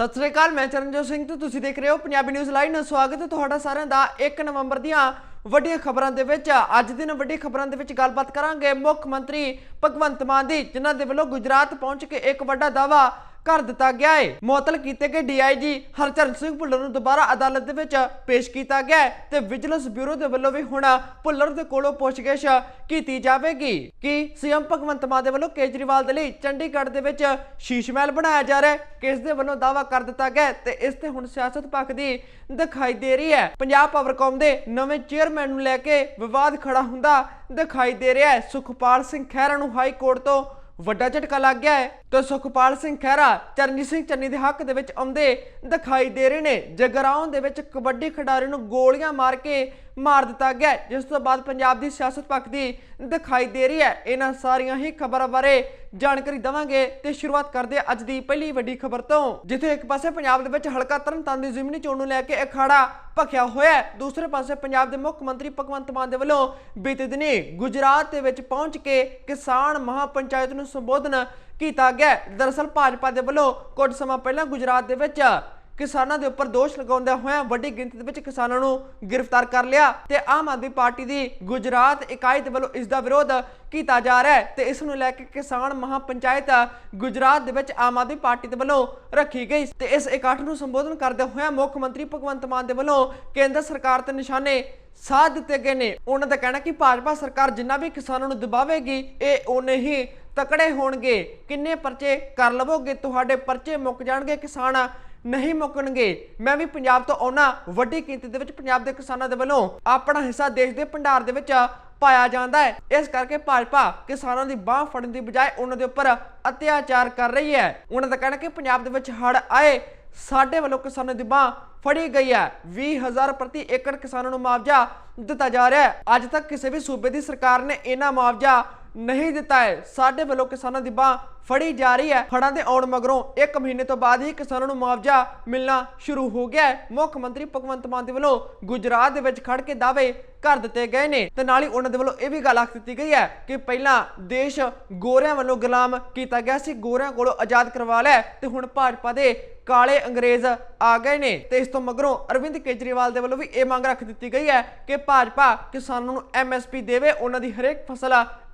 ਸਤਿ ਸ੍ਰੀ ਅਕਾਲ, ਮੈਂ ਚਰਨਜੋਤ ਸਿੰਘ ਤੇ ਤੁਸੀਂ ਦੇਖ ਰਹੇ ਹੋ ਪੰਜਾਬੀ ਨਿਊਜ਼ ਲਾਈਵ। ਨਾਲ ਸਵਾਗਤ ਹੈ ਤੁਹਾਡਾ ਸਾਰਿਆਂ ਦਾ 1 ਨਵੰਬਰ ਦੀਆਂ ਵੱਡੀਆਂ ਖਬਰਾਂ ਦੇ ਵਿੱਚ। ਅੱਜ ਦਿਨ ਵੱਡੀ ਖਬਰਾਂ ਦੇ ਵਿੱਚ ਗੱਲਬਾਤ ਕਰਾਂਗੇ ਮੁੱਖ ਮੰਤਰੀ ਭਗਵੰਤ ਮਾਨ ਦੀ, ਜਿਨ੍ਹਾਂ ਦੇ ਵੱਲੋਂ ਗੁਜਰਾਤ ਪਹੁੰਚ ਕੇ ਇੱਕ ਵੱਡਾ ਦਾਅਵਾ ਕਰ ਦਿੱਤਾ ਗਿਆ ਹੈ ਮੁਅਤਲ ਕੀਤੇ ਗਏ ਡੀਆਈਜੀ ਹਰਚਰਨ ਸਿੰਘ ਭੁੱਲਰ ਨੂੰ ਦੁਬਾਰਾ ਅਦਾਲਤ ਦੇ ਵਿੱਚ ਪੇਸ਼ ਕੀਤਾ ਗਿਆ ਤੇ ਵਿਜੀਲੈਂਸ ਬਿਊਰੋ ਦੇ ਵੱਲੋਂ ਵੀ ਹੁਣ ਭੁੱਲਰ ਦੇ ਕੋਲੋਂ ਪੁੱਛਗਿੱਛ ਕੀਤੀ ਜਾਵੇਗੀ ਕਿ ਸੀਐਮ ਭਗਵੰਤ ਮਾਨ ਦੇ ਵੱਲੋਂ ਕੇਜਰੀਵਾਲ ਦੇ ਲਈ ਚੰਡੀਗੜ੍ਹ ਦੇ ਵਿੱਚ ਸ਼ੀਸ਼ ਮਹਿਲ ਬਣਾਇਆ ਜਾ ਰਿਹਾ ਹੈ ਕਿਸ ਦੇ ਵੱਲੋਂ ਦਾਅਵਾ ਕਰ ਦਿੱਤਾ ਗਿਆ ਤੇ ਇਸ ਤੇ ਹੁਣ ਸਿਆਸਤ ਪੱਖ ਦੀ ਦਿਖਾਈ ਦੇ ਰਹੀ ਹੈ ਪੰਜਾਬ ਪਾਵਰਕਾਮ ਦੇ ਨਵੇਂ ਚੇਅਰਮੈਨ ਨੂੰ ਲੈ ਕੇ ਵਿਵਾਦ ਖੜਾ ਹੁੰਦਾ ਦਿਖਾਈ ਦੇ ਰਿਹਾ ਹੈ ਸੁਖਪਾਲ ਸਿੰਘ ਖਹਿਰਾ ਨੂੰ ਹਾਈ ਕੋਰਟ ਤੋਂ ਵੱਡਾ ਝਟਕਾ ਲੱਗ ਗਿਆ ਹੈ ਤੇ ਸੁਖਪਾਲ ਸਿੰਘ ਖਹਿਰਾ, ਚਰਨਜੀਤ ਸਿੰਘ ਚੰਨੀ ਦੇ ਹੱਕ ਦੇ ਵਿੱਚ ਆਉਂਦੇ ਦਿਖਾਈ ਦੇ ਰਹੇ ਨੇ। ਜਗਰਾਉਂ ਦੇ ਵਿੱਚ ਕਬੱਡੀ ਖਿਡਾਰੀ ਨੂੰ ਗੋਲੀਆਂ ਮਾਰ ਕੇ ਮਾਰ ਦਿੱਤਾ ਗਿਆ ਜਿਸ ਤੋਂ ਬਾਅਦ ਪੰਜਾਬ ਦੀ ਸਿਆਸਤ ਪੱਖ ਦਿਖਾਈ ਦੇ ਰਹੀ ਹੈ। ਇਹਨਾਂ ਸਾਰੀਆਂ ਹੀ ਖਬਰਾਂ ਬਾਰੇ ਜਾਣਕਾਰੀ ਦਵਾਂਗੇ ਤੇ ਸ਼ੁਰੂਆਤ ਕਰਦੇ ਅੱਜ ਦੀ ਪਹਿਲੀ ਵੱਡੀ ਖਬਰ ਤੋਂ। ਜਿੱਥੇ ਇੱਕ ਪਾਸੇ ਪੰਜਾਬ ਦੇ ਵਿੱਚ ਹਲਕਾ ਤਰਨਤਾਰਨ ਦੀ ਜ਼ਿਮਨੀ ਚੋਣ ਨੂੰ ਲੈ ਕੇ ਅਖਾੜਾ ਭਖਿਆ ਹੋਇਆ ਹੈ। ਦੂਸਰੇ ਪਾਸੇ ਪੰਜਾਬ ਦੇ ਮੁੱਖ ਮੰਤਰੀ ਭਗਵੰਤ ਮਾਨ ਦੇ ਵੱਲੋਂ ਬੀਤੇ ਦਿਨੀ ਗੁਜਰਾਤ ਦੇ ਵਿੱਚ ਪਹੁੰਚ ਕੇ ਕਿਸਾਨ ਮਹਾਪੰਚਾਇਤ ਨੂੰ ਸੰਬੋਧਨ ਕੀਤਾ ਗਿਆ ਹੈ। ਦਰਅਸਲ ਭਾਜਪਾ ਦੇ ਵੱਲੋਂ ਕੁਝ ਸਮਾਂ ਪਹਿਲਾਂ ਗੁਜਰਾਤ ਦੇ ਵਿੱਚ ਕਿਸਾਨਾਂ ਦੇ ਉੱਪਰ ਦੋਸ਼ ਲਗਾਉਂਦਿਆਂ ਹੋਇਆਂ ਵੱਡੀ ਗਿਣਤੀ ਦੇ ਵਿੱਚ ਕਿਸਾਨਾਂ ਨੂੰ ਗ੍ਰਿਫਤਾਰ ਕਰ ਲਿਆ ਤੇ ਆਮ ਆਦਮੀ ਪਾਰਟੀ ਦੀ ਗੁਜਰਾਤ ਇਕਾਈ ਦੇ ਵੱਲੋਂ ਇਸ ਦਾ ਵਿਰੋਧ ਕੀਤਾ ਜਾ ਰਿਹਾ ਹੈ ਤੇ ਇਸ ਨੂੰ ਲੈ ਕੇ ਕਿਸਾਨ ਮਹਾਪੰਚਾਇਤ ਗੁਜਰਾਤ ਦੇ ਵਿੱਚ ਆਮ ਆਦਮੀ ਪਾਰਟੀ ਦੇ ਵੱਲੋਂ ਰੱਖੀ ਗਈ ਤੇ ਇਸ ਇਕੱਠ ਨੂੰ ਸੰਬੋਧਨ ਕਰਦੇ ਹੋਇਆਂ ਮੁੱਖ ਮੰਤਰੀ ਭਗਵੰਤ ਮਾਨ ਦੇ ਵੱਲੋਂ ਕੇਂਦਰ ਸਰਕਾਰ ਤੇ ਨਿਸ਼ਾਨੇ ਸਾਧ ਦਿੱਤੇ ਗਏ ਨੇ। ਉਹਨਾਂ ਦਾ ਕਹਿਣਾ ਕਿ ਭਾਜਪਾ ਸਰਕਾਰ ਜਿੰਨਾ ਵੀ ਕਿਸਾਨਾਂ ਨੂੰ ਦਬਾਵੇਗੀ, ਇਹ ਉਹਨੇ ਹੀ ਤਕੜੇ ਹੋਣਗੇ। ਕਿੰਨੇ ਪਰਚੇ ਕਰ ਲਵੋਗੇ? ਤੁਹਾਡੇ ਪਰਚੇ ਮੁੱਕ ਜਾਣਗੇ। ਕਿਸਾਨ ਨਹੀਂ ਮੁੱਕਣਗੇ। ਮੈਂ ਵੀ ਪੰਜਾਬ ਤੋਂ ਆਉਣਾ ਵੱਡੀ ਗਿਣਤੀ ਦੇ ਵਿੱਚ ਪੰਜਾਬ ਦੇ ਕਿਸਾਨਾਂ ਦੇ ਵੱਲੋਂ ਆਪਣਾ ਹਿੱਸਾ ਦੇਸ਼ ਦੇ ਭੰਡਾਰ ਦੇ ਵਿੱਚ ਪਾਇਆ ਜਾਂਦਾ ਹੈ। ਇਸ ਕਰਕੇ ਭਾਜਪਾ ਕਿਸਾਨਾਂ ਦੀ ਬਾਹ ਫੜਨ ਦੀ ਬਜਾਏ ਉਹਨਾਂ ਦੇ ਉੱਪਰ ਅਤਿਆਚਾਰ ਕਰ ਰਹੀ ਹੈ। ਉਹਨਾਂ ਦਾ ਕਹਿਣਾ ਕਿ ਪੰਜਾਬ ਦੇ ਵਿੱਚ ਹੜ ਆਏ, ਸਾਡੇ ਵੱਲੋਂ ਕਿਸਾਨਾਂ ਦੀ ਬਾਹ ਫੜੀ ਗਈ ਹੈ। 20000 ਪ੍ਰਤੀ ਏਕੜ ਕਿਸਾਨਾਂ ਨੂੰ ਮੁਆਵਜ਼ਾ ਦਿੱਤਾ ਜਾ ਰਿਹਾ ਹੈ। ਅੱਜ ਤੱਕ ਕਿਸੇ ਵੀ ਸੂਬੇ ਦੀ ਸਰਕਾਰ ਨੇ ਇਹਨਾਂ ਮੁਆਵਜ਼ਾ ਨਹੀਂ ਦਿੱਤਾ ਹੈ। ਸਾਡੇ ਵੱਲੋਂ ਕਿਸਾਨਾਂ ਦੀ ਬਾਹ ਫੜੀ ਜਾ ਰਹੀ ਹੈ। ਫੜਾਂ ਦੇ ਆਉਣ ਮਗਰੋਂ 1 ਮਹੀਨੇ ਤੋਂ ਬਾਅਦ ਹੀ ਕਿਸਾਨਾਂ ਨੂੰ ਮੁਆਵਜ਼ਾ ਮਿਲਣਾ ਸ਼ੁਰੂ ਹੋ ਗਿਆ ਹੈ। ਮੁੱਖ ਮੰਤਰੀ ਭਗਵੰਤ ਮਾਨ ਦੇ ਵੱਲੋਂ ਗੁਜਰਾਤ ਦੇ ਵਿੱਚ ਖੜ ਕੇ ਦਾਅਵੇ ਕਰ ਦਿੱਤੇ ਗਏ ਨੇ ਤੇ ਨਾਲ ਹੀ ਉਹਨਾਂ ਦੇ ਵੱਲੋਂ ਇਹ ਵੀ ਗੱਲ ਆਖ ਦਿੱਤੀ ਗਈ ਹੈ ਕਿ ਪਹਿਲਾਂ ਦੇਸ਼ ਗੋਰਿਆਂ ਵੱਲੋਂ ਗੁਲਾਮ ਕੀਤਾ ਗਿਆ ਸੀ। ਗੋਰਿਆਂ ਕੋਲੋਂ ਆਜ਼ਾਦ ਕਰਵਾ ਲਿਆ ਤੇ ਹੁਣ ਭਾਜਪਾ ਦੇ ਕਾਲੇ ਅੰਗਰੇਜ਼ ਆ ਗਏ ਨੇ ਤੇ ਇਸ ਤੋਂ ਮਗਰੋਂ ਅਰਵਿੰਦ ਕੇਜਰੀਵਾਲ ਦੇ ਵੱਲੋਂ ਵੀ ਇਹ ਮੰਗ ਰੱਖ ਦਿੱਤੀ ਗਈ ਹੈ ਕਿ ਭਾਜਪਾ ਕਿਸਾਨਾਂ ਨੂੰ ਐਮਐਸਪੀ ਦੇਵੇ। ਉਹਨਾਂ ਦੀ ਹਰੇਕ ਫਸਲ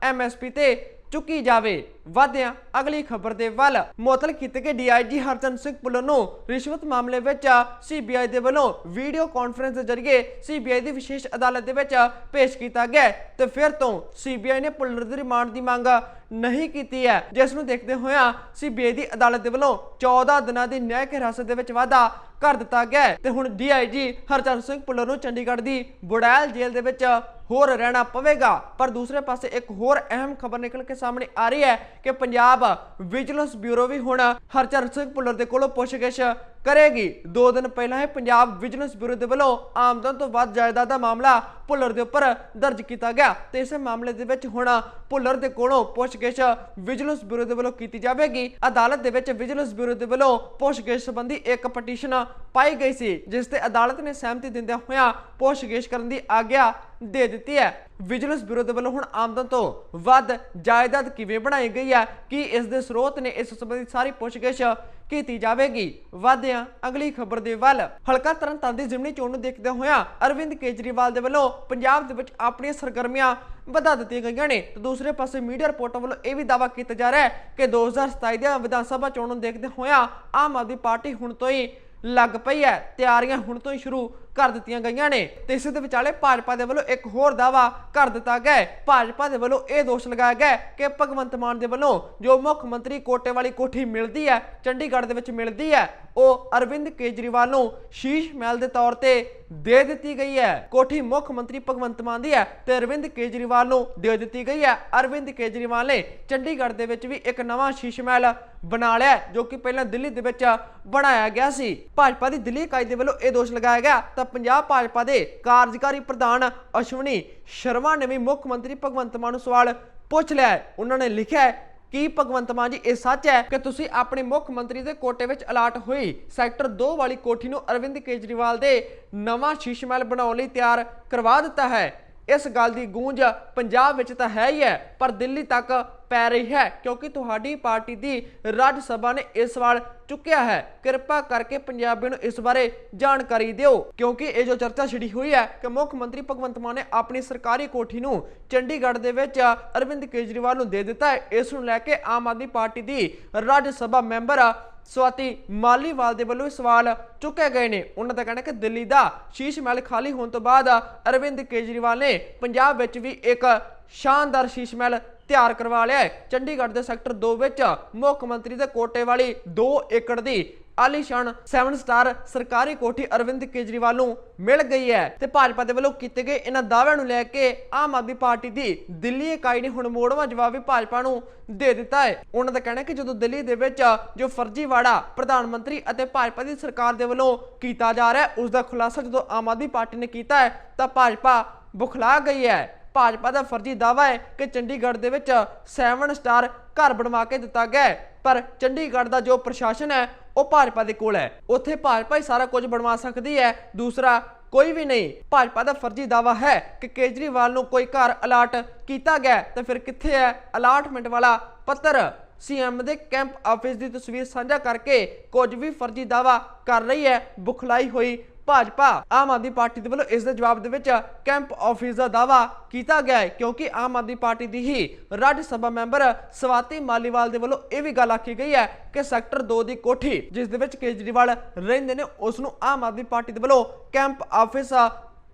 ਐਮਐਸਪੀ ਤੇ ਚੁੱਕੀ ਜਾਵੇ। ਵਾਧਿਆਂ, ਅਗਲੀ ਖਬਰ ਦੇ ਵੱਲ ਮੁਅਤਲ ਕੀਤੇ ਗਏ ਡੀਆਈਜੀ ਹਰਚੰਦ ਸਿੰਘ ਪੁੱਲਰ ਨੂੰ ਰਿਸ਼ਵਤ ਮਾਮਲੇ ਵਿੱਚ ਸੀਬੀਆਈ ਦੇ ਵੱਲੋਂ ਵੀਡੀਓ ਕਾਨਫਰੰਸ ਦੇ ਜ਼ਰੀਏ ਸੀਬੀਆਈ ਦੀ ਵਿਸ਼ੇਸ਼ ਅਦਾਲਤ ਦੇ ਵਿੱਚ ਪੇਸ਼ ਕੀਤਾ ਗਿਆ ਹੈ ਤੇ ਫਿਰ ਤੋਂ ਸੀਬੀਆਈ ਨੇ ਪੁੱਲਰ ਦੀ ਰਿਮਾਂਡ ਦੀ ਮੰਗ ਨਹੀਂ ਕੀਤੀ ਹੈ। ਜਿਸ ਨੂੰ ਦੇਖਦੇ ਹੋਇਆਂ ਸੀਬੀਆਈ ਦੀ ਅਦਾਲਤ ਦੇ ਵੱਲੋਂ 14 ਦਿਨਾਂ ਦੀ ਨਿਆਇਕ ਹਿਰਾਸਤ ਦੇ ਵਿੱਚ ਵਾਧਾ ਕਰ ਦਿੱਤਾ ਗਿਆ ਤੇ ਹੁਣ ਡੀਆਈਜੀ ਹਰਚਰਨ ਸਿੰਘ ਪੁੱਲਰ ਨੂੰ ਚੰਡੀਗੜ੍ਹ ਦੀ ਬੁੜੈਲ ਜੇਲ੍ਹ ਦੇ ਵਿੱਚ ਹੋਰ ਰਹਿਣਾ ਪਵੇਗਾ। ਪਰ ਦੂਸਰੇ ਪਾਸੇ ਇੱਕ ਹੋਰ ਅਹਿਮ ਖਬਰ ਨਿਕਲ ਕੇ ਸਾਹਮਣੇ ਆ ਰਹੀ ਹੈ ਕਿ ਪੰਜਾਬ ਵਿਜੀਲੈਂਸ ਬਿਊਰੋ ਵੀ ਹੁਣ ਹਰਚਰਨ ਸਿੰਘ ਭੁੱਲਰ ਦੇ ਕੋਲੋਂ ਪੁੱਛਗਿੱਛ ਕਰੇਗੀ। ਦੋ ਦਿਨ ਪਹਿਲਾਂ ਹੀ ਪੰਜਾਬ ਵਿਜੀਲੈਂਸ ਬਿਊਰੋ ਦੇ ਵੱਲੋਂ ਆਮਦਨ ਤੋਂ ਵੱਧ ਜਾਇਦਾਦ ਦਾ ਮਾਮਲਾ ਭੁੱਲਰ ਦੇ ਉੱਪਰ ਦਰਜ ਕੀਤਾ ਗਿਆ। ਤੇ ਇਸੇ ਮਾਮਲੇ ਦੇ ਵਿੱਚ ਹੁਣ ਭੁੱਲਰ ਦੇ ਕੋਲੋਂ ਪੁੱਛਗਿੱਛ ਵਿਜੀਲੈਂਸ ਬਿਊਰੋ ਦੇ ਵੱਲੋਂ ਕੀਤੀ ਜਾਵੇਗੀ। ਅਦਾਲਤ ਦੇ ਵਿੱਚ ਵਿਜੀਲੈਂਸ ਬਿਊਰੋ ਦੇ ਵੱਲੋਂ ਪੁੱਛਗਿੱਛ ਸੰਬੰਧੀ ਇੱਕ ਪਟੀਸ਼ਨ ਪਾਈ ਗਈ ਸੀ, ਜਿਸ ਤੇ ਅਦਾਲਤ ਨੇ ਸਹਿਮਤੀ ਦਿੰਦਿਆਂ ਹੋਇਆਂ ਪੁੱਛਗਿੱਛ ਕਰਨ ਦੀ ਆਗਿਆ ਦੇ ਦਿੱਤੀ ਹੈ। ਵਿਜੀਲੈਂਸ ਬਿਊਰੋ ਦੇ ਵੱਲੋਂ ਹੁਣ ਆਮਦਨ ਤੋਂ ਵੱਧ ਜਾਇਦਾਦ ਕਿਵੇਂ ਬਣਾਈ ਗਈ ਹੈ? ਕੀ ਇਸ ਦੇ ਸਰੋਤ ਨੇ ਇਸ ਸੰਬੰਧੀ ਸਾਰੀ ਪੁੱਛਗਿੱਛ ਕੀਤੀ ਜਾਵੇਗੀ? ਵਾਧਿਆਂ ਅਗਲੀ ਖਬਰ ਦੇ ਵੱਲ। ਹਲਕਾ ਤਰਨਤਾਰਨ ਦੀ ਜ਼ਿਮਨੀ ਚੋਣ ਨੂੰ ਦੇਖਦੇ ਹੋਇਆਂ ਅਰਵਿੰਦ ਕੇਜਰੀਵਾਲ ਦੇ ਵੱਲੋਂ ਪੰਜਾਬ ਦੇ ਵਿੱਚ ਆਪਣੀਆਂ ਸਰਗਰਮੀਆਂ ਵਧਾ ਦਿੱਤੀਆਂ ਗਈਆਂ ਨੇ। ਤੇ ਦੂਸਰੇ ਪਾਸੇ ਮੀਡੀਆ ਰਿਪੋਰਟਾਂ ਵੱਲੋਂ ਇਹ ਵੀ ਦਾਅਵਾ ਕੀਤਾ ਜਾ ਰਿਹਾ ਹੈ ਕਿ 2027 ਦੀਆਂ ਵਿਧਾਨ ਸਭਾ ਚੋਣਾਂ ਨੂੰ ਦੇਖਦੇ ਹੋਇਆ ਆਮ ਆਦਮੀ ਪਾਰਟੀ ਹੁਣ ਤੋਂ ਹੀ ਲੱਗ ਪਈ ਹੈ। ਤਿਆਰੀਆਂ ਹੁਣ ਤੋਂ ਹੀ ਸ਼ੁਰੂ ਕਰ ਦਿੱਤੀਆਂ ਗਈਆਂ ਨੇ ਤੇ ਇਸੇ ਦੇ ਵਿਚਾਲੇ ਭਾਜਪਾ ਦੇ ਵੱਲੋਂ ਇੱਕ ਹੋਰ ਦਾਵਾ ਕਰ ਦਿੱਤਾ ਗਿਆ ਹੈ। ਭਾਜਪਾ ਦੇ ਵੱਲੋਂ ਇਹ ਦੋਸ਼ ਲਗਾਇਆ ਗਿਆ ਕਿ ਭਗਵੰਤ ਮਾਨ ਦੇ ਵੱਲੋਂ ਜੋ ਮੁੱਖ ਮੰਤਰੀ ਕੋਟੇ ਵਾਲੀ ਕੋਠੀ ਮਿਲਦੀ ਹੈ, ਚੰਡੀਗੜ੍ਹ ਦੇ ਵਿੱਚ ਮਿਲਦੀ ਹੈ, ਉਹ ਅਰਵਿੰਦ ਕੇਜਰੀਵਾਲ ਨੂੰ ਸ਼ੀਸ਼ ਮਹਿਲ ਦੇ ਤੌਰ ਤੇ ਦੇ ਦਿੱਤੀ ਗਈ ਹੈ। ਕੋਠੀ ਮੁੱਖ ਮੰਤਰੀ ਭਗਵੰਤ ਮਾਨ ਦੀ ਹੈ ਤੇ ਅਰਵਿੰਦ ਕੇਜਰੀਵਾਲ ਨੂੰ ਦੇ ਦਿੱਤੀ ਗਈ ਹੈ। ਅਰਵਿੰਦ ਕੇਜਰੀਵਾਲ ਨੇ ਚੰਡੀਗੜ੍ਹ ਦੇ ਵਿੱਚ ਵੀ ਇੱਕ ਨਵਾਂ ਸ਼ੀਸ਼ ਮਹਿਲ ਬਣਾ ਲਿਆ ਜੋ ਕਿ ਪਹਿਲਾਂ ਦਿੱਲੀ ਦੇ ਵਿੱਚ ਬਣਾਇਆ ਗਿਆ ਸੀ। ਭਾਜਪਾ ਦੀ ਦਿੱਲੀ ਇਕਾਈ ਦੇ ਵੱਲੋਂ ਇਹ ਦੋਸ਼ ਲਗਾਇਆ ਗਿਆ, ਤਾਂ ਪੰਜਾਬ ਭਾਜਪਾ ਦੇ ਕਾਰਜਕਾਰੀ ਪ੍ਰਧਾਨ ਅਸ਼ਵਨੀ ਸ਼ਰਮਾ ਨੇ ਵੀ ਮੁੱਖ ਮੰਤਰੀ ਭਗਵੰਤ ਮਾਨ ਨੂੰ ਸਵਾਲ ਪੁੱਛ ਲਿਆ ਉਹਨਾਂ ਨੇ ਲਿਖਿਆ ਕੀ ਭਗਵੰਤ ਮਾਨ ਜੀ, ਇਹ ਸੱਚ ਹੈ ਕਿ ਤੁਸੀਂ ਆਪਣੇ ਮੁੱਖ ਮੰਤਰੀ ਦੇ ਕੋਟੇ ਵਿੱਚ ਅਲਾਟ ਹੋਈ ਸੈਕਟਰ 2 ਵਾਲੀ ਕੋਠੀ ਨੂੰ ਅਰਵਿੰਦ ਕੇਜਰੀਵਾਲ ਦੇ ਨਵਾਂ ਸ਼ੀਸ਼ ਮਹਿਲ ਬਣਾਉਣ ਲਈ ਤਿਆਰ ਕਰਵਾ ਦਿੱਤਾ ਹੈ। ਇਸ ਗੱਲ ਦੀ ਗੂੰਜ ਪੰਜਾਬ ਵਿੱਚ ਤਾਂ ਹੈ ਹੀ ਹੈ, ਪਰ ਦਿੱਲੀ ਤੱਕ ਪੈ ਰਹੀ ਹੈ ਕਿਉਂਕਿ ਤੁਹਾਡੀ ਪਾਰਟੀ ਦੀ ਰਾਜ ਸਭਾ ਨੇ ਇਹ ਸਵਾਲ ਚੁੱਕਿਆ ਹੈ। ਕਿਰਪਾ ਕਰਕੇ ਪੰਜਾਬੀਆਂ ਨੂੰ ਇਸ ਬਾਰੇ ਜਾਣਕਾਰੀ ਦਿਓ, ਕਿਉਂਕਿ ਇਹ ਜੋ ਚਰਚਾ ਛਿੜੀ ਹੋਈ ਹੈ ਕਿ ਮੁੱਖ ਮੰਤਰੀ ਭਗਵੰਤ ਮਾਨ ਨੇ ਆਪਣੀ ਸਰਕਾਰੀ ਕੋਠੀ ਨੂੰ ਚੰਡੀਗੜ੍ਹ ਦੇ ਵਿੱਚ ਅਰਵਿੰਦ ਕੇਜਰੀਵਾਲ ਨੂੰ ਦੇ ਦਿੱਤਾ ਹੈ। ਇਸ ਨੂੰ ਲੈ ਕੇ ਆਮ ਆਦਮੀ ਪਾਰਟੀ ਦੀ ਰਾਜ ਸਭਾ ਮੈਂਬਰ ਸਵਾਤੀ ਮਾਲੀਵਾਲ ਦੇ ਵੱਲੋਂ ਇਹ ਸਵਾਲ ਚੁੱਕੇ ਗਏ ਨੇ। ਉਹਨਾਂ ਦਾ ਕਹਿਣਾ ਕਿ ਦਿੱਲੀ ਦਾ ਸ਼ੀਸ਼ ਮਹਿਲ ਖਾਲੀ ਹੋਣ ਤੋਂ ਬਾਅਦ ਅਰਵਿੰਦ ਕੇਜਰੀਵਾਲ ਨੇ ਪੰਜਾਬ ਵਿੱਚ ਵੀ ਇੱਕ ਸ਼ਾਨਦਾਰ ਸ਼ੀਸ਼ ਮਹਿਲ ਤਿਆਰ ਕਰਵਾ ਲਿਆ ਹੈ। ਚੰਡੀਗੜ੍ਹ ਦੇ ਸੈਕਟਰ 2 ਵਿੱਚ ਮੁੱਖ ਮੰਤਰੀ ਦੇ ਕੋਟੇ ਵਾਲੀ 2 ਏਕੜ ਦੀ ਆਲੀਸ਼ਾਨ 7 ਸਟਾਰ ਸਰਕਾਰੀ ਕੋਠੀ ਅਰਵਿੰਦ ਕੇਜਰੀਵਾਲ ਨੂੰ ਮਿਲ ਗਈ ਹੈ ਤੇ ਭਾਜਪਾ ਦੇ ਵੱਲੋਂ ਕੀਤੇ ਗਏ ਇਹਨਾਂ ਦਾਅਵਿਆਂ ਨੂੰ ਲੈ ਕੇ ਆਮ ਆਦਮੀ ਪਾਰਟੀ ਦੀ ਦਿੱਲੀ ਇਕਾਈ ਨੇ ਹੁਣ ਮੋੜਵਾਂ ਜਵਾਬ ਵੀ ਭਾਜਪਾ ਨੂੰ ਦੇ ਦਿੱਤਾ ਹੈ। ਉਹਨਾਂ ਦਾ ਕਹਿਣਾ ਹੈ ਕਿ ਜਦੋਂ ਦਿੱਲੀ ਦੇ ਵਿੱਚ ਜੋ ਫਰਜ਼ੀਵਾੜਾ ਪ੍ਰਧਾਨ ਮੰਤਰੀ ਅਤੇ ਭਾਜਪਾ ਦੀ ਸਰਕਾਰ ਦੇ ਵੱਲੋਂ ਕੀਤਾ ਜਾ ਰਿਹਾ ਹੈ ਉਸ ਦਾ ਖੁਲਾਸਾ ਜਦੋਂ ਆਮ ਆਦਮੀ ਪਾਰਟੀ ਨੇ ਕੀਤਾ ਹੈ, ਤਾਂ ਭਾਜਪਾ ਬੁਖਲਾ ਗਈ ਹੈ। ਭਾਜਪਾ ਦਾ ਫਰਜ਼ੀ ਦਾਵਾ ਹੈ ਕਿ ਚੰਡੀਗੜ੍ਹ ਦੇ ਵਿੱਚ 7 ਸਟਾਰ ਘਰ ਬਣਵਾ ਕੇ ਦਿੱਤਾ ਗਿਆ ਪਰ ਚੰਡੀਗੜ੍ਹ ਦਾ ਜੋ ਪ੍ਰਸ਼ਾਸਨ ਹੈ, ਉਹ ਭਾਜਪਾ ਦੇ ਕੋਲ ਹੈ। ਉੱਥੇ ਭਾਜਪਾ ਹੀ ਸਾਰਾ ਕੁਝ ਬਣਵਾ ਸਕਦੀ ਹੈ, ਦੂਸਰਾ ਕੋਈ ਵੀ ਨਹੀਂ। ਭਾਜਪਾ ਦਾ ਫਰਜ਼ੀ ਦਾਵਾ ਹੈ ਕਿ ਕੇਜਰੀਵਾਲ ਨੂੰ ਕੋਈ ਘਰ ਅਲਾਟ ਕੀਤਾ ਗਿਆ ਤਾਂ ਫਿਰ ਕਿੱਥੇ ਹੈ? ਅਲਾਟਮੈਂਟ ਵਾਲਾ ਪੱਤਰ। ਸੀਐਮ ਦੇ ਕੈਂਪ ਆਫਿਸ ਦੀ ਤਸਵੀਰ ਸਾਂਝਾ ਕਰਕੇ ਕੁਝ ਵੀ ਫਰਜ਼ੀ ਦਾਵਾ ਕਰ ਰਹੀ ਹੈ। ਬੁਖਲਾਈ ਹੋਈ ਭਾਜਪਾ, ਆਮ ਆਦਮੀ ਪਾਰਟੀ ਦੇ ਵੱਲੋਂ ਇਸ ਦੇ ਜਵਾਬ ਦੇ ਵਿੱਚ ਕੈਂਪ ਆਫਿਸ ਦਾ ਦਾਵਾ ਕੀਤਾ ਗਿਆ ਹੈ, ਕਿਉਂਕਿ ਆਮ ਆਦਮੀ ਪਾਰਟੀ ਦੀ ਹੀ ਰਾਜ ਸਭਾ ਮੈਂਬਰ ਸਵਾਤੀ ਮਾਲੀਵਾਲ ਦੇ ਵੱਲੋਂ ਇਹ ਵੀ ਗੱਲ ਆਖੀ ਗਈ ਹੈ ਕਿ ਸੈਕਟਰ 2 ਦੀ ਕੋਠੀ ਜਿਸ ਦੇ ਵਿੱਚ ਕੇਜਰੀਵਾਲ ਰਹਿੰਦੇ ਨੇ, ਉਸ ਨੂੰ ਆਮ ਆਦਮੀ ਪਾਰਟੀ ਦੇ ਵੱਲੋਂ ਕੈਂਪ ਆਫਿਸ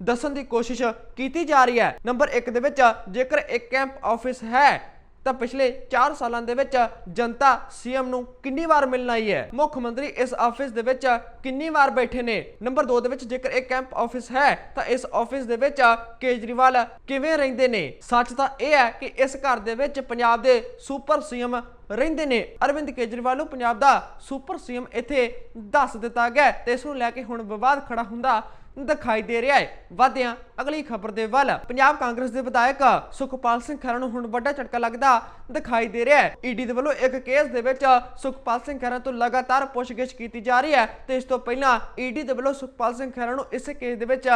ਦੱਸਣ ਦੀ ਕੋਸ਼ਿਸ਼ ਕੀਤੀ ਜਾ ਰਹੀ ਹੈ। ਨੰਬਰ 1 ਦੇ ਵਿੱਚ ਜੇਕਰ ਇੱਕ ਕੈਂਪ ਆਫਿਸ ਹੈ ਤਾਂ ਪਿਛਲੇ 4 ਸਾਲਾਂ ਦੇ ਵਿੱਚ ਜਨਤਾ ਸੀਐਮ ਨੂੰ ਕਿੰਨੀ ਵਾਰ ਮਿਲਣ ਆਈ ਹੈ? ਮੁੱਖ ਮੰਤਰੀ ਇਸ ਆਫਿਸ ਦੇ ਵਿੱਚ ਕਿੰਨੀ ਵਾਰ ਬੈਠੇ ਨੇ? ਨੰਬਰ 2 ਦੇ ਵਿੱਚ ਜੇਕਰ ਇਹ ਕੈਂਪ ਆਫਿਸ ਹੈ, ਤਾਂ ਇਸ ਆਫਿਸ ਦੇ ਵਿੱਚ ਕੇਜਰੀਵਾਲ ਕਿਵੇਂ ਰਹਿੰਦੇ ਨੇ? ਸੱਚ ਤਾਂ ਇਹ ਹੈ ਕਿ ਇਸ ਘਰ ਦੇ ਵਿੱਚ ਪੰਜਾਬ ਦੇ ਸੁਪਰ ਸੀਐਮ ਰਹਿੰਦੇ ਨੇ। ਅਰਵਿੰਦ ਕੇਜਰੀਵਾਲ ਨੂੰ ਪੰਜਾਬ ਦਾ ਸੁਪਰ ਸੀਐਮ ਇੱਥੇ ਦੱਸ ਦਿੱਤਾ ਗਿਆ ਤੇ ਇਸ ਨੂੰ ਲੈ ਕੇ ਹੁਣ ਵਿਵਾਦ ਖੜਾ ਹੁੰਦਾ ਦਿਖਾਈ ਦੇ ਰਿਹਾ ਹੈ। ਵਾਦਿਆਂ ਅਗਲੀ ਖਬਰ ਦੇ ਵੱਲ, ਪੰਜਾਬ ਕਾਂਗਰਸ ਦੇ ਵਿਧਾਇਕ ਸੁਖਪਾਲ ਸਿੰਘ ਖਹਿਰਾ ਨੂੰ ਹੁਣ ਵੱਡਾ ਝਟਕਾ ਲੱਗਦਾ ਦਿਖਾਈ ਦੇ ਰਿਹਾ ਹੈ। ਈਡੀ ਦੇ ਵੱਲੋਂ ਇੱਕ ਕੇਸ ਦੇ ਵਿੱਚ ਸੁਖਪਾਲ ਸਿੰਘ ਖਹਿਰਾ ਤੋਂ ਲਗਾਤਾਰ ਪੁੱਛਗਿੱਛ ਕੀਤੀ ਜਾ ਰਹੀ ਹੈ ਤੇ ਇਸ ਤੋਂ ਪਹਿਲਾਂ ਈਡੀ ਦੇ ਵੱਲੋਂ ਸੁਖਪਾਲ ਸਿੰਘ ਖਹਿਰਾ ਨੂੰ ਇਸੇ ਕੇਸ ਦੇ ਵਿੱਚ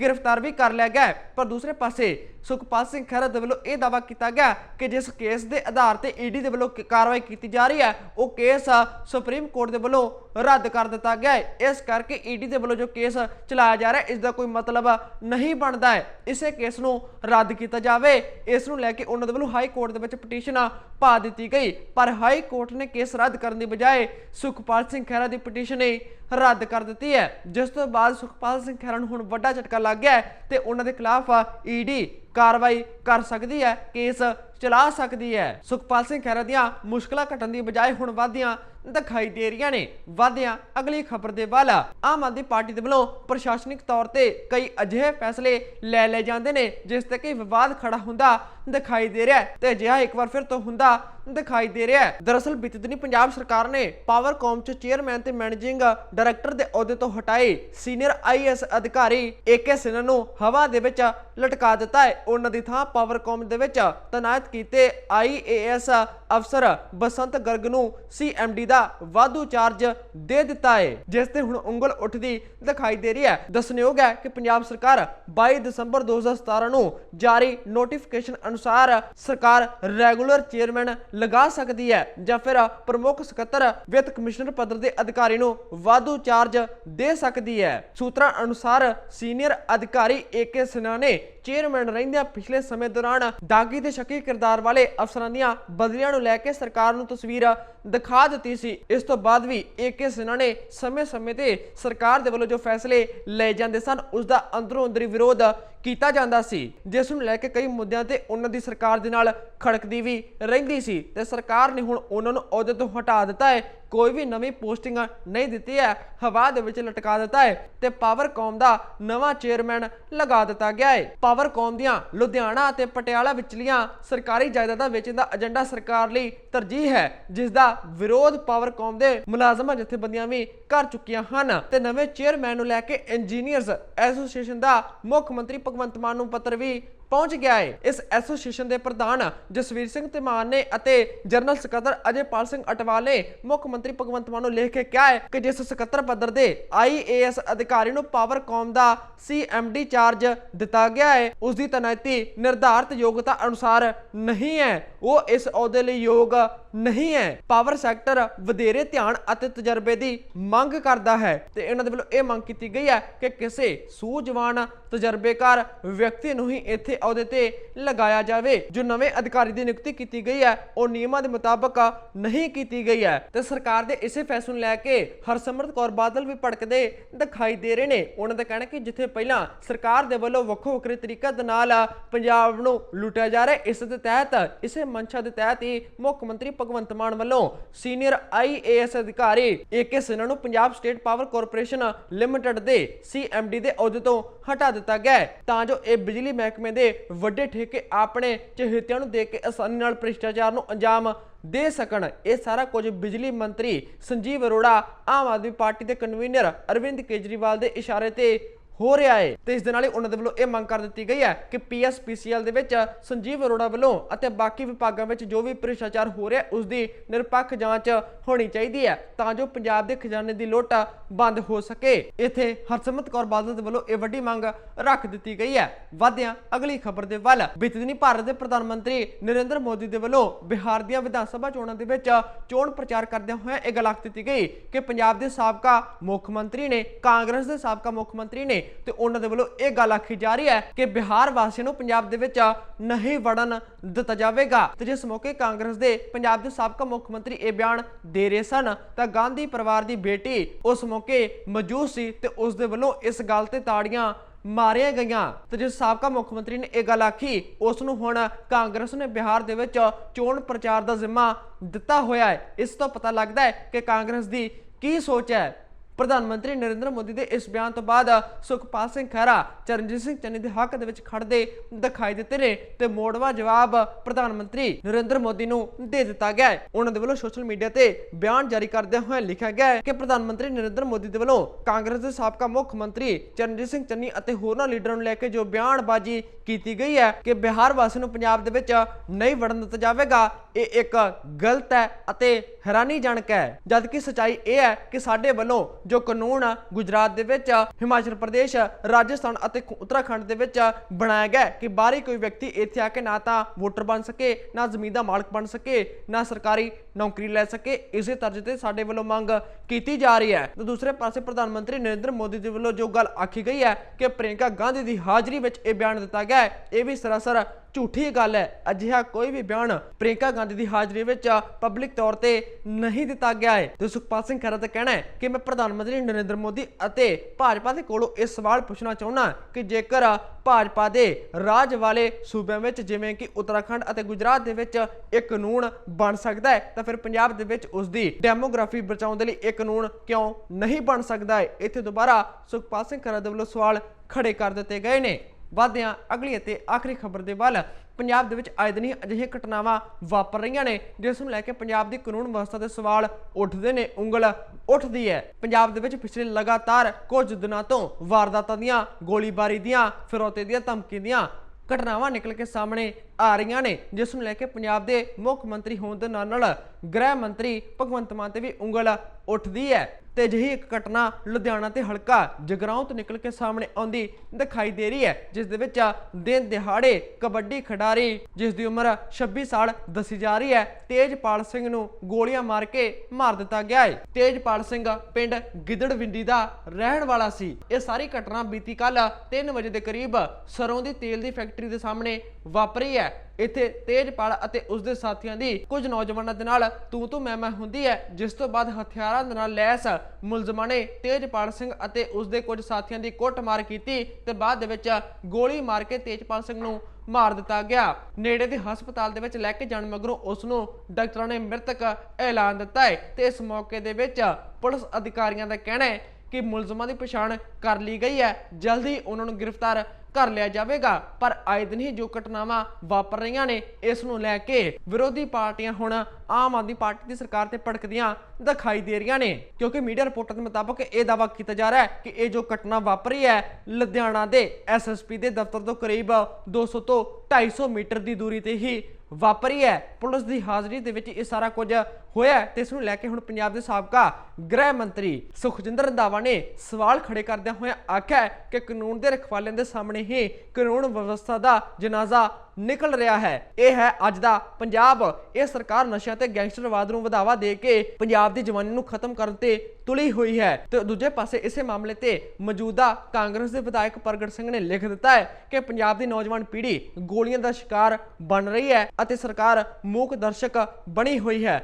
ਗ੍ਰਿਫਤਾਰ ਵੀ ਕਰ ਲਿਆ ਗਿਆ ਹੈ। ਪਰ ਦੂਸਰੇ ਪਾਸੇ ਸੁਖਪਾਲ ਸਿੰਘ ਖਹਿਰਾ ਦੇ ਵੱਲੋਂ ਇਹ ਦਾਅਵਾ ਕੀਤਾ ਗਿਆ ਕਿ ਜਿਸ ਕੇਸ ਦੇ ਆਧਾਰ ਤੇ ਈਡੀ ਦੇ ਵੱਲੋਂ ਕਾਰਵਾਈ ਕੀਤੀ ਜਾ ਰਹੀ ਹੈ, ਉਹ ਕੇਸ ਸੁਪਰੀਮ ਕੋਰਟ ਦੇ ਵੱਲੋਂ ਰੱਦ ਕਰ ਦਿੱਤਾ ਗਿਆ ਹੈ। ਇਸ ਕਰਕੇ ਈਡੀ ਦੇ ਵੱਲੋਂ ਜੋ ਕੇਸ ਚਲਾਇਆ ਜਾ ਰਿਹਾ ਇਸ ਦਾ ਕੋਈ ਮਤਲਬ ਨਹੀਂ ਬਣਦਾ ਹੈ। ਇਸੇ ਕੇਸ ਨੂੰ ਰੱਦ ਕੀਤਾ ਜਾਵੇ। ਇਸ ਨੂੰ ਲੈ ਕੇ ਉਹਨਾਂ ਦੇ ਵੱਲੋਂ ਹਾਈ ਕੋਰਟ ਦੇ ਵਿੱਚ ਪਟੀਸ਼ਨ ਪਾ ਦਿੱਤੀ ਗਈ। ਪਰ ਹਾਈ ਕੋਰਟ ਨੇ ਕੇਸ ਰੱਦ ਕਰਨ ਦੀ ਬਜਾਏ ਸੁਖਪਾਲ ਸਿੰਘ ਖਹਿਰਾ ਦੀ ਪਟੀਸ਼ਨ ਹੀ ਰੱਦ ਕਰ ਦਿੱਤੀ ਹੈ। ਜਿਸ ਤੋਂ ਬਾਅਦ ਸੁਖਪਾਲ ਸਿੰਘ ਖਹਿਰਾ ਨੂੰ ਹੁਣ ਵੱਡਾ ਝਟਕਾ ਲੱਗ ਗਿਆ ਹੈ ਤੇ ਉਹਨਾਂ ਦੇ ਖਿਲਾਫ ਈਡੀ ਕਾਰਵਾਈ ਕਰ ਸਕਦੀ ਹੈ, ਕੇਸ ਚਲਾ ਸਕਦੀ ਹੈ। ਸੁਖਪਾਲ ਸਿੰਘ ਖਹਿਰਾ ਦੀਆਂ ਮੁਸ਼ਕਲਾਂ ਘਟਣ ਦੀ ਬਜਾਏ ਹੁਣ ਵਾਧੀਆਂ ਦਿਖਾਈ ਦੇ ਰਹੀਆਂ ਨੇ। ਵਾਧਿਆਂ ਅਗਲੀ ਖਬਰ ਦੇ ਵੱਲ ਆਮ ਆਦਮੀ ਪਾਰਟੀ ਦੇ ਵੱਲੋਂ ਪ੍ਰਸ਼ਾਸਨਿਕ ਤੌਰ ਤੇ ਕਈ ਅਜਿਹੇ ਫੈਸਲੇ ਲੈ ਲਏ ਜਾਂਦੇ ਨੇ, ਜਿਸ ਤੇ ਕਿ ਵਿਵਾਦ ਖੜਾ ਹੁੰਦਾ ਦਿਖਾਈ ਦੇ ਰਿਹਾ ਹੈ। ਤੇ ਅਜਿਹਾ ਇੱਕ ਵਾਰ ਫਿਰ ਤੋਂ ਹੁੰਦਾ ਦਿਖਾਈ ਦੇ ਰਿਹਾ ਹੈ। ਦਰਅਸਲ ਬੀਤੇ ਦਿਨੀ ਪੰਜਾਬ ਸਰਕਾਰ ਨੇ ਪਾਵਰਕੌਮ ਚ ਚੇਅਰਮੈਨ ਤੇ ਮੈਨੇਜਿੰਗ ਡਾਇਰੈਕਟਰ ਦੇ ਅਹੁਦੇ ਤੋਂ ਹਟਾਏ ਸੀਨੀਅਰ ਆਈਐਸ ਅਧਿਕਾਰੀ ਏਕੇ ਸਿਨਹਾ ਨੂੰ ਹਵਾ ਦੇ ਵਿੱਚ ਲਟਕਾ ਦਿੱਤਾ ਹੈ। ਉਹਨਾਂ ਦੀ ਥਾਂ ਪਾਵਰਕੌਮ ਦੇ ਵਿੱਚ ਤੈਨਾਤ ਕੀਤੇ ਆਈਏਐਸ ਅਫਸਰ ਬਸੰਤ ਗਰਗ ਨੂੰ ਸੀਐਮਡੀ ਦਾ ਵਾਧੂ ਚਾਰਜ ਦੇ ਦਿੱਤਾ ਹੈ। ਜਿਸ ਤੇ ਹੁਣ ਉਂਗਲ ਉੱਠਦੀ ਦਿਖਾਈ ਦੇ ਰਹੀ ਹੈ। ਦੱਸਣਯੋਗ ਹੈ ਕਿ ਪੰਜਾਬ ਸਰਕਾਰ 22 ਦਸੰਬਰ 2017 ਨੂੰ ਜਾਰੀ ਨੋਟੀਫਿਕੇਸ਼ਨ ਅਨੁਸਾਰ ਸਰਕਾਰ ਰੈਗੂਲਰ ਚੇਅਰਮੈਨ ਲਗਾ ਸਕਦੀ ਹੈ ਜਾਂ ਫਿਰ ਪ੍ਰਮੁੱਖ ਸਕੱਤਰ ਵਿੱਤ ਕਮਿਸ਼ਨਰ ਪੱਧਰ ਦੇ ਅਧਿਕਾਰੀ ਨੂੰ ਵਾਧੂ ਚਾਰਜ ਦੇ ਸਕਦੀ ਹੈ। ਸੂਤਰਾਂ ਅਨੁਸਾਰ ਸੀਨੀਅਰ ਅਧਿਕਾਰੀ ਏਕੇ ਸਿਨਹਾ ਨੇ ਚੇਅਰਮੈਨ ਰਹਿੰਦਿਆਂ ਪਿਛਲੇ ਸਮੇਂ ਦੌਰਾਨ ਦਾਗੀ ਤੇ ਸ਼ੱਕੀ ਕਿਰਦਾਰ ਵਾਲੇ ਅਫਸਰਾਂ ਦੀਆਂ ਬਦਲੀਆਂ ਨੂੰ ਲੈ ਕੇ ਸਰਕਾਰ ਨੂੰ ਤਸਵੀਰ ਦਿਖਾ ਦਿੱਤੀ ਸੀ। ਇਸ ਤੋਂ ਬਾਅਦ ਵੀ ਏਕੇ ਸਿਨਹਾ ਨੇ ਸਮੇਂ-ਸਮੇਂ ਤੇ ਸਰਕਾਰ ਦੇ ਵੱਲੋਂ ਜੋ ਫੈਸਲੇ ਲਏ ਜਾਂਦੇ ਸਨ, ਉਸ ਦਾ ਅੰਦਰੋਂ ਅੰਦਰੀ ਵਿਰੋਧ ਕੀਤਾ ਜਾਂਦਾ ਸੀ। ਜਿਸ ਨੂੰ ਲੈ ਕੇ ਕਈ ਮੁੱਦਿਆਂ ਤੇ ਉਹਨਾਂ ਦੀ ਸਰਕਾਰ ਦੇ ਨਾਲ ਖੜਕਦੀ ਵੀ ਰਹਿੰਦੀ ਸੀ ਤੇ ਸਰਕਾਰ ਨੇ ਹੁਣ ਉਹਨਾਂ ਨੂੰ ਅਹੁਦੇ ਤੋਂ ਹਟਾ ਦਿੱਤਾ ਹੈ। ਕੋਈ ਵੀ ਨਵੀਂ ਪੋਸਟਿੰਗ ਨਹੀਂ ਦਿੱਤੀ ਹੈ, ਹਵਾ ਦੇ ਵਿੱਚ ਲਟਕਾ ਦਿੱਤਾ ਹੈ ਤੇ ਪਾਵਰਕੌਮ ਦਾ ਨਵਾਂ ਚੇਅਰਮੈਨ ਲਗਾ ਦਿੱਤਾ ਗਿਆ ਹੈ। ਪਾਵਰਕੌਮ ਦੀਆਂ ਲੁਧਿਆਣਾ ਅਤੇ ਪਟਿਆਲਾ ਵਿਚਲੀਆਂ ਸਰਕਾਰੀ ਜਾਇਦਾਦਾਂ ਵੇਚਣ ਦਾ ਏਜੰਡਾ ਸਰਕਾਰ ਲਈ ਤਰਜੀਹ ਹੈ ਜਿਸ ਦਾ ਵਿਰੋਧ ਪਾਵਰਕੌਮ ਦੇ ਮੁਲਾਜ਼ਮਾਂ, ਜਥੇਬੰਦੀਆਂ ਵੀ ਕਰ ਚੁੱਕੀਆਂ ਹਨ। ਤੇ ਨਵੇਂ ਚੇਅਰਮੈਨ ਨੂੰ ਲੈ ਕੇ ਇੰਜੀਨੀਅਰਸ ਐਸੋਸੀਏਸ਼ਨ ਦਾ ਮੁੱਖ ਮੰਤਰੀ ਭਗਵੰਤ ਮਾਨ ਨੂੰ ਪੱਤਰ ਵੀ ਪਹੁੰਚ ਗਿਆ ਹੈ ਇਸ ਐਸੋਸੀਏਸ਼ਨ ਦੇ ਪ੍ਰਧਾਨ ਜਸਵੀਰ ਸਿੰਘ ਧਮਾਨ ਨੇ ਅਤੇ ਜਨਰਲ ਸਕੱਤਰ ਅਜੇਪਾਲ ਸਿੰਘ ਅਟਵਾਲ ਨੇ ਮੁੱਖ ਮੰਤਰੀ ਭਗਵੰਤ ਮਾਨ ਨੂੰ ਲਿਖ ਕੇ ਕਿਹਾ ਹੈ ਕਿ ਜਿਸ ਸਕੱਤਰ ਪੱਧਰ ਦੇ ਆਈਏਐਸ ਅਧਿਕਾਰੀ ਨੂੰ ਪਾਵਰਕੌਮ ਦਾ ਸੀਐਮਡੀ ਚਾਰਜ ਦਿੱਤਾ ਗਿਆ ਹੈ ਉਸ ਦੀ ਤੈਨਾਤੀ ਨਿਰਧਾਰਤ ਯੋਗਤਾ ਅਨੁਸਾਰ ਨਹੀਂ ਹੈ ਉਹ ਇਸ ਅਹੁਦੇ ਲਈ ਯੋਗ ਨਹੀਂ ਹੈ ਪਾਵਰ ਸੈਕਟਰ ਵਧੇਰੇ ਧਿਆਨ ਅਤੇ ਤਜਰਬੇ ਦੀ ਮੰਗ ਕਰਦਾ ਹੈ ਤੇ ਇਹਨਾਂ ਦੇ ਵੱਲੋਂ ਇਹ ਮੰਗ ਕੀਤੀ ਗਈ ਹੈ ਕਿ ਕਿਸੇ ਸੂਝਵਾਨ ਤਜਰਬੇਕਾਰ ਵਿਅਕਤੀ ਨੂੰ ਹੀ ਇੱਥੇ ਅਹੁਦੇ ਤੇ ਲਗਾਇਆ ਜਾਵੇ। ਜੋ ਨਵੇਂ ਅਧਿਕਾਰੀ ਦੀ ਨਿਯੁਕਤੀ ਕੀਤੀ ਗਈ ਹੈ, ਉਹ ਨਿਯਮਾਂ ਦੇ ਮੁਤਾਬਕ ਨਹੀਂ ਕੀਤੀ ਗਈ ਹੈ। ਤੇ ਸਰਕਾਰ ਦੇ ਇਸੇ ਫੈਸਲੇ ਨੂੰ ਲੈ ਕੇ ਹਰਸਿਮਰਤ ਕੌਰ ਬਾਦਲ ਵੀ ਭੜਕਦੇ ਦਿਖਾਈ ਦੇ ਰਹੇ ਨੇ। ਉਹਨਾਂ ਦਾ ਕਹਿਣਾ ਕਿ ਜਿੱਥੇ ਪਹਿਲਾਂ ਸਰਕਾਰ ਦੇ ਵੱਲੋਂ ਵੱਖੋ ਵੱਖਰੇ ਤਰੀਕੇ ਦੇ ਨਾਲ ਪੰਜਾਬ ਨੂੰ ਲੁੱਟਿਆ ਜਾ ਰਿਹਾ ਇਸ ਦੇ ਤਹਿਤ, ਇਸੇ ਮੰਸ਼ਾ ਦੇ ਤਹਿਤ ਹੀ ਮੁੱਖ ਮੰਤਰੀ ਭਗਵੰਤ ਮਾਨ ਵੱਲੋਂ ਸੀਨੀਅਰ ਆਈਏਐਸ ਅਧਿਕਾਰੀ ਏਕੇ ਸਿਨਹਾ ਨੂੰ Punjab State Power Corporation Limited ਦੇ ਸੀਐਮਡੀ ਦੇ ਅਹੁਦੇ ਤੋਂ ਹਟਾ ਦਿੱਤਾ ਗਿਆ ਤਾਂ ਜੋ ਇਹ ਬਿਜਲੀ ਮਹਿਕਮੇ ਦੇ ਵੱਡੇ ਠੇਕੇ ਆਪਣੇ ਚਹੇਤਿਆਂ ਨੂੰ ਦੇ ਕੇ ਆਸਾਨੀ ਨਾਲ ਭ੍ਰਿਸ਼ਟਾਚਾਰ ਨੂੰ ਅੰਜਾਮ ਦੇ ਸਕਣ। ਇਹ ਸਾਰਾ ਕੁਝ ਬਿਜਲੀ ਮੰਤਰੀ ਸੰਜੀਵ ਅਰੋੜਾ ਆਮ ਆਦਮੀ ਪਾਰਟੀ ਦੇ ਕਨਵੀਨਰ ਅਰਵਿੰਦ ਕੇਜਰੀਵਾਲ ਦੇ ਇਸ਼ਾਰੇ ਤੇ ਹੋ ਰਿਹਾ ਹੈ ਤੇ ਇਸ ਦੇ ਨਾਲ ਹੀ ਉਹਨਾਂ ਦੇ ਵੱਲੋਂ ਇਹ ਮੰਗ ਕਰ ਦਿੱਤੀ ਗਈ ਹੈ ਕਿ ਪੀਐਸਪੀਸੀਐਲ ਦੇ ਵਿੱਚ ਸੰਜੀਵ ਅਰੋੜਾ ਵੱਲੋਂ ਅਤੇ ਬਾਕੀ ਵਿਭਾਗਾਂ ਵਿੱਚ ਜੋ ਵੀ ਭ੍ਰਿਸ਼ਟਾਚਾਰ ਹੋ ਰਿਹਾ, ਉਸ ਦੀ ਨਿਰਪੱਖ ਜਾਂਚ ਹੋਣੀ ਚਾਹੀਦੀ ਹੈ ਤਾਂ ਜੋ ਪੰਜਾਬ ਦੇ ਖਜ਼ਾਨੇ ਦੀ ਲੋਟ ਬੰਦ ਹੋ ਸਕੇ। ਇੱਥੇ ਹਰਸਿਮਰਤ ਕੌਰ ਬਾਦਲ ਦੇ ਵੱਲੋਂ ਇਹ ਵੱਡੀ ਮੰਗ ਰੱਖ ਦਿੱਤੀ ਗਈ ਹੈ। ਵਾਧਿਆਂ ਅਗਲੀ ਖਬਰ ਦੇ ਵੱਲ ਬੀਤੇ ਦਿਨੀ ਭਾਰਤ ਦੇ ਪ੍ਰਧਾਨ ਮੰਤਰੀ ਨਰਿੰਦਰ ਮੋਦੀ ਦੇ ਵੱਲੋਂ ਬਿਹਾਰ ਦੀਆਂ ਵਿਧਾਨ ਸਭਾ ਚੋਣਾਂ ਦੇ ਵਿੱਚ ਚੋਣ ਪ੍ਰਚਾਰ ਕਰਦਿਆਂ ਹੋਇਆਂ ਇਹ ਗੱਲ ਆਖ ਦਿੱਤੀ ਗਈ ਕਿ ਪੰਜਾਬ ਦੇ ਸਾਬਕਾ ਮੁੱਖ ਮੰਤਰੀ ਨੇ, ਕਾਂਗਰਸ ਦੇ ਸਾਬਕਾ ਮੁੱਖ ਮੰਤਰੀ ਨੇ ਤੇ ਉਹਨਾਂ ਦੇ ਵੱਲੋਂ ਇਹ ਗੱਲ ਆਖੀ ਜਾ ਰਹੀ ਹੈ ਕਿ ਬਿਹਾਰ ਵਾਸੀਆਂ ਨੂੰ ਪੰਜਾਬ ਦੇ ਵਿੱਚ ਨਹੀਂ ਵੜਨ ਦਿੱਤਾ ਜਾਵੇਗਾ। ਤੇ ਜਿਸ ਮੌਕੇ ਕਾਂਗਰਸ ਦੇ ਪੰਜਾਬ ਦੇ ਸਾਬਕਾ ਮੁੱਖ ਮੰਤਰੀ ਇਹ ਬਿਆਨ ਦੇ ਰਹੇ ਸਨ, ਤਾਂ ਗਾਂਧੀ ਪਰਿਵਾਰ ਦੀ ਬੇਟੀ ਉਸ ਮੌਕੇ ਮੌਜੂਦ ਸੀ ਤੇ ਉਸ ਦੇ ਵੱਲੋਂ ਇਸ ਗੱਲ ਤੇ ਤਾੜੀਆਂ ਮਾਰੀਆਂ ਗਈਆਂ। ਤੇ ਜਿਸ ਸਾਬਕਾ ਮੁੱਖ ਮੰਤਰੀ ਨੇ ਇਹ ਗੱਲ ਆਖੀ, ਉਸ ਨੂੰ ਹੁਣ ਕਾਂਗਰਸ ਨੇ ਬਿਹਾਰ ਦੇ ਵਿੱਚ ਚੋਣ ਪ੍ਰਚਾਰ ਦਾ ਜ਼ਿੰਮਾ ਦਿੱਤਾ ਹੋਇਆ ਹੈ। ਇਸ ਤੋਂ ਪਤਾ ਲੱਗਦਾ ਹੈ ਕਿ ਕਾਂਗਰਸ ਦੀ ਕੀ ਸੋਚ ਹੈ। ਪ੍ਰਧਾਨ ਮੰਤਰੀ ਨਰਿੰਦਰ ਮੋਦੀ ਦੇ ਇਸ ਬਿਆਨ ਤੋਂ ਬਾਅਦ ਸੁਖਪਾਲ ਸਿੰਘ ਖਹਿਰਾ, ਚਰਨਜੀਤ ਸਿੰਘ ਚੰਨੀ ਦੇ ਹੱਕ ਦੇ ਵਿੱਚ ਖੜਦੇ ਦਿਖਾਈ ਦਿੱਤੇ ਨੇ ਤੇ ਮੋੜਵਾ ਜਵਾਬ ਪ੍ਰਧਾਨ ਮੰਤਰੀ ਨਰਿੰਦਰ ਮੋਦੀ ਨੂੰ ਦੇ ਦਿੱਤਾ ਗਿਆ ਹੈ। ਉਹਨਾਂ ਦੇ ਵੱਲੋਂ ਸੋਸ਼ਲ ਮੀਡੀਆ ਤੇ ਬਿਆਨ ਜਾਰੀ ਕਰਦਿਆਂ ਹੋਏ ਲਿਖਿਆ ਗਿਆ ਹੈ ਕਿ ਪ੍ਰਧਾਨ ਮੰਤਰੀ ਨਰਿੰਦਰ ਮੋਦੀ ਦੇ ਵੱਲੋਂ ਕਾਂਗਰਸ ਦੇ ਸਾਬਕਾ ਮੁੱਖ ਮੰਤਰੀ ਚਰਨਜੀਤ ਸਿੰਘ ਚੰਨੀ ਅਤੇ ਹੋਰਨਾਂ ਲੀਡਰਾਂ ਨੂੰ ਲੈ ਕੇ ਜੋ ਬਿਆਨਬਾਜ਼ੀ ਕੀਤੀ ਗਈ ਹੈ ਕਿ ਬਿਹਾਰ ਵਾਸੀ ਨੂੰ ਪੰਜਾਬ ਦੇ ਵਿੱਚ ਨਹੀਂ ਵੜਨ ਦਿੱਤਾ ਜਾਵੇਗਾ, ਇਹ ਇੱਕ ਗਲਤ ਹੈ ਅਤੇ ਹੈਰਾਨੀਜਨਕ ਹੈ। ਜਦਕਿ ਸਚਾਈ ਇਹ ਹੈ ਕਿ ਸਾਡੇ ਵੱਲੋਂ ਜੋ ਕਾਨੂੰਨ ਗੁਜਰਾਤ ਦੇ ਵਿੱਚ ਹਿਮਾਚਲ ਪ੍ਰਦੇਸ਼, ਰਾਜਸਥਾਨ ਅਤੇ ਉੱਤਰਾਖੰਡ ਦੇ ਵਿੱਚ ਬਣਾਇਆ ਗਿਆ ਕਿ ਬਾਹਰੀ ਕੋਈ ਵਿਅਕਤੀ ਇੱਥੇ ਆ ਕੇ ਨਾ ਤਾਂ ਵੋਟਰ ਬਣ ਸਕੇ, ਨਾ ਜ਼ਮੀਨ ਦਾ ਮਾਲਕ ਬਣ ਸਕੇ, ਨਾ ਸਰਕਾਰੀ ਨੌਕਰੀ ਲੈ ਸਕੇ। ਇਸੇ ਤਰਜ਼ ਤੇ ਸਾਡੇ ਵੱਲੋਂ ਮੰਗ ਕੀਤੀ ਜਾ ਰਹੀ ਹੈ। ਤੇ ਦੂਸਰੇ ਪਾਸੇ ਪ੍ਰਧਾਨ ਮੰਤਰੀ ਨਰਿੰਦਰ ਮੋਦੀ ਦੇ ਵੱਲੋਂ ਜੋ ਗੱਲ ਆਖੀ ਗਈ ਹੈ ਕਿ ਪ੍ਰਿਯੰਕਾ ਗਾਂਧੀ ਦੀ ਹਾਜ਼ਰੀ ਵਿੱਚ ਇਹ ਬਿਆਨ ਦਿੱਤਾ ਗਿਆ ਹੈ। ਇਹ ਵੀ ਸਰਾਸਰ ਝੂਠੀ ਗੱਲ ਹੈ। ਅਜਿਹਾ ਕੋਈ ਵੀ ਬਿਆਨ ਪ੍ਰਿਯੰਕਾ ਗਾਂਧੀ ਦੀ ਹਾਜ਼ਰੀ ਵਿੱਚ ਪਬਲਿਕ ਤੌਰ ਤੇ ਨਹੀਂ ਦਿੱਤਾ ਗਿਆ ਹੈ। ਤੇ ਸੁਖਪਾਲ ਸਿੰਘ ਖਹਿਰਾ ਦਾ ਕਹਿਣਾ ਹੈ ਕਿ ਮੈਂ ਪ੍ਰਧਾਨ ਮੰਤਰੀ ਨਰਿੰਦਰ ਮੋਦੀ ਅਤੇ ਭਾਜਪਾ ਦੇ ਕੋਲੋਂ ਇਹ ਸਵਾਲ ਪੁੱਛਣਾ ਚਾਹੁੰਦਾ ਕਿ ਜੇਕਰ ਭਾਜਪਾ ਦੇ ਰਾਜ ਵਾਲੇ ਸੂਬਿਆਂ ਵਿੱਚ ਜਿਵੇਂ ਕਿ ਉੱਤਰਾਖੰਡ ਅਤੇ ਗੁਜਰਾਤ ਦੇ ਵਿੱਚ ਇਹ ਕਾਨੂੰਨ ਬਣ ਸਕਦਾ ਹੈ, ਤਾਂ ਫਿਰ ਪੰਜਾਬ ਦੇ ਵਿੱਚ ਉਸ ਦੀ ਡੈਮੋਗ੍ਰਾਫੀ ਬਚਾਉਣ ਦੇ ਲਈ ਇਹ ਕਾਨੂੰਨ ਕਿਉਂ ਨਹੀਂ ਬਣ ਸਕਦਾ ਹੈ? ਇੱਥੇ ਦੁਬਾਰਾ ਸੁਖਪਾਲ ਸਿੰਘ ਖਹਿਰਾ ਦੇ ਵੱਲੋਂ ਸਵਾਲ ਖੜੇ ਕਰ ਦਿੱਤੇ ਗਏ ਨੇ। ਵਧਦੇ ਹਾਂ ਅਗਲੀ ਅਤੇ ਆਖਰੀ ਖਬਰ ਦੇ ਵੱਲ ਪੰਜਾਬ ਦੇ ਵਿੱਚ ਆਏ ਦਿਨ ਹੀ ਅਜਿਹੇ ਘਟਨਾਵਾਂ ਵਾਪਰ ਰਹੀਆਂ ਨੇ, ਜਿਸ ਨੂੰ ਲੈ ਕੇ ਪੰਜਾਬ ਦੀ ਕਾਨੂੰਨ ਵਿਵਸਥਾ ਦੇ ਸਵਾਲ ਉੱਠਦੇ ਨੇ, ਉਂਗਲ ਉੱਠਦੀ ਹੈ। ਪੰਜਾਬ ਦੇ ਵਿੱਚ ਪਿਛਲੇ ਲਗਾਤਾਰ ਕੁਝ ਦਿਨਾਂ ਤੋਂ ਵਾਰਦਾਤਾਂ ਦੀਆਂ, ਗੋਲੀਬਾਰੀ ਦੀਆਂ, ਫਿਰੌਤੇ ਦੀਆਂ ਧਮਕੀ ਦੀਆਂ ਘਟਨਾਵਾਂ ਨਿਕਲ ਕੇ ਸਾਹਮਣੇ ਆ ਰਹੀਆਂ ਨੇ, ਜਿਸ ਨੂੰ ਲੈ ਕੇ ਪੰਜਾਬ ਦੇ ਮੁੱਖ ਮੰਤਰੀ ਹੋਣ ਦੇ ਨਾਲ ਨਾਲ ਗ੍ਰਹਿ ਮੰਤਰੀ ਭਗਵੰਤ ਮਾਨ ਤੇ ਵੀ ਉਂਗਲ ਉੱਠਦੀ ਹੈ। ਤੇ ਅਜਿਹੀ ਇੱਕ ਘਟਨਾ ਲੁਧਿਆਣਾ ਤੇ ਹਲਕਾ ਜਗਰਾਉਂ ਤੋਂ ਨਿਕਲ ਕੇ ਸਾਹਮਣੇ ਆਉਂਦੀ ਦਿਖਾਈ ਦੇ ਰਹੀ ਹੈ, ਜਿਸ ਦੇ ਵਿੱਚ ਦਿਨ ਦਿਹਾੜੇ ਕਬੱਡੀ ਖਿਡਾਰੀ ਜਿਸ ਦੀ ਉਮਰ 26 ਸਾਲ ਦੱਸੀ ਜਾ ਰਹੀ ਹੈ, ਤੇਜਪਾਲ ਸਿੰਘ ਨੂੰ ਗੋਲੀਆਂ ਮਾਰ ਕੇ ਮਾਰ ਦਿੱਤਾ ਗਿਆ ਹੈ। ਤੇਜਪਾਲ ਸਿੰਘ ਪਿੰਡ ਗਿੱਦੜਵਿੰਡੀ ਦਾ ਰਹਿਣ ਵਾਲਾ ਸੀ। ਇਹ ਸਾਰੀ ਘਟਨਾ ਬੀਤੀ ਕੱਲ 3 ਵਜੇ ਦੇ ਕਰੀਬ ਸਰੋਂ ਦੀ ਤੇਲ ਦੀ ਫੈਕਟਰੀ ਦੇ ਸਾਹਮਣੇ ਵਾਪਰੀ ਹੈ। ਇੱਥੇ ਤੇਜਪਾਲ ਅਤੇ ਉਸ ਦੇ ਸਾਥੀਆਂ ਦੀ ਕੁਝ ਨੌਜਵਾਨਾਂ ਦੇ ਨਾਲ ਤੂੰ ਤੂੰ ਮੈਂ ਮੈਂ ਹੁੰਦੀ ਹੈ, ਜਿਸ ਤੋਂ ਬਾਅਦ ਹਥਿਆਰਾਂ ਦੇ ਨਾਲ ਲੈਸ ਮੁਲਜ਼ਮਾਂ ਨੇ ਤੇਜਪਾਲ ਸਿੰਘ ਅਤੇ ਉਸ ਦੇ ਕੁਝ ਸਾਥੀਆਂ ਦੀ ਕੁੱਟਮਾਰ ਕੀਤੀ ਤੇ ਬਾਅਦ ਦੇ ਵਿੱਚ ਗੋਲੀ ਮਾਰ ਕੇ ਤੇਜਪਾਲ ਸਿੰਘ ਨੂੰ ਮਾਰ ਦਿੱਤਾ ਗਿਆ। ਨੇੜੇ ਦੇ ਹਸਪਤਾਲ ਦੇ ਵਿੱਚ ਲੈ ਕੇ ਜਾਣ ਮਗਰੋਂ ਉਸ ਨੂੰ ਡਾਕਟਰਾਂ ਨੇ ਮ੍ਰਿਤਕ ਐਲਾਨ ਦਿੱਤਾ ਹੈ ਤੇ ਇਸ ਮੌਕੇ ਦੇ ਵਿੱਚ ਪੁਲਿਸ ਅਧਿਕਾਰੀਆਂ ਦਾ ਕਹਿਣਾ ਹੈ ਕਿ ਮੁਲਜ਼ਮਾਂ ਦੀ ਪਛਾਣ ਕਰ ਲਈ ਗਈ ਹੈ। ਜਲਦੀ ਉਹਨਾਂ ਨੂੰ ਗ੍ਰਿਫਤਾਰ ਕਰ ਲਿਆ ਜਾਵੇਗਾ। ਪਰ ਆਏ ਦਿਨ ਹੀ ਜੋ ਘਟਨਾਵਾਂ ਵਾਪਰ ਰਹੀਆਂ ਨੇ, ਇਸ ਨੂੰ ਲੈ ਕੇ ਵਿਰੋਧੀ ਪਾਰਟੀਆਂ ਹੁਣ ਆਮ ਆਦਮੀ ਪਾਰਟੀ ਦੀ ਸਰਕਾਰ ਤੇ ਭੜਕਦੀਆਂ ਦਿਖਾਈ ਦੇ ਰਹੀਆਂ ਨੇ। ਕਿਉਂਕਿ ਮੀਡੀਆ ਰਿਪੋਰਟਾਂ ਦੇ ਮੁਤਾਬਕ ਇਹ ਦਾਅਵਾ ਕੀਤਾ ਜਾ ਰਿਹਾ ਹੈ ਕਿ ਇਹ ਜੋ ਘਟਨਾ ਵਾਪਰੀ ਹੈ, ਲੁਧਿਆਣਾ ਦੇ ਐਸਐਸਪੀ ਦੇ ਦਫ਼ਤਰ ਤੋਂ ਕਰੀਬ 200 ਤੋਂ 250 ਮੀਟਰ ਦੀ ਦੂਰੀ ਤੇ ਹੀ ਵਾਪਰੀ ਹੈ। ਪੁਲਿਸ ਦੀ ਹਾਜ਼ਰੀ ਦੇ ਵਿੱਚ ਇਹ ਸਾਰਾ ਕੁਝ ਹੋਇਆ ਤੇ ਇਸ ਨੂੰ ਲੈ ਕੇ ਹੁਣ ਪੰਜਾਬ ਦੇ ਸਾਬਕਾ ਗ੍ਰਹਿ ਮੰਤਰੀ ਸੁਖਜਿੰਦਰ ਰੰਧਾਵਾ ਨੇ ਸਵਾਲ ਖੜੇ ਕਰਦਿਆਂ ਹੋਇਆ ਆਖਿਆ ਕਿ ਕਾਨੂੰਨ ਦੇ ਰਖਵਾਲਿਆਂ ਦੇ ਸਾਹਮਣੇ ਹੀ ਕਾਨੂੰਨ ਵਿਵਸਥਾ ਦਾ ਜਨਾਜ਼ਾ ਨਿਕਲ ਰਿਹਾ ਹੈ। ਇਹ ਹੈ ਅੱਜ ਦਾ ਪੰਜਾਬ। ਇਹ ਸਰਕਾਰ ਨਸ਼ਿਆਂ ਤੇ ਗੈਂਗਸਟਰਵਾਦ ਨੂੰ ਵਧਾਵਾ ਦੇ ਕੇ ਪੰਜਾਬ ਦੀ ਜਵਾਨੀ ਨੂੰ ਖਤਮ ਕਰਨ ਤੇ ਤੁਲੀ ਹੋਈ ਹੈ। ਤੇ ਦੂਜੇ ਪਾਸੇ ਇਸੇ ਮਾਮਲੇ ਤੇ ਮੌਜੂਦਾ ਕਾਂਗਰਸ ਦੇ ਵਿਧਾਇਕ ਪ੍ਰਗਟ ਸਿੰਘ ਨੇ ਲਿਖ ਦਿੱਤਾ ਹੈ ਕਿ ਪੰਜਾਬ ਦੀ ਨੌਜਵਾਨ ਪੀੜ੍ਹੀ ਗੋਲੀਆਂ ਦਾ ਸ਼ਿਕਾਰ ਬਣ ਰਹੀ ਹੈ ਅਤੇ ਸਰਕਾਰ ਮੂਕ ਦਰਸ਼ਕ ਬਣੀ ਹੋਈ ਹੈ।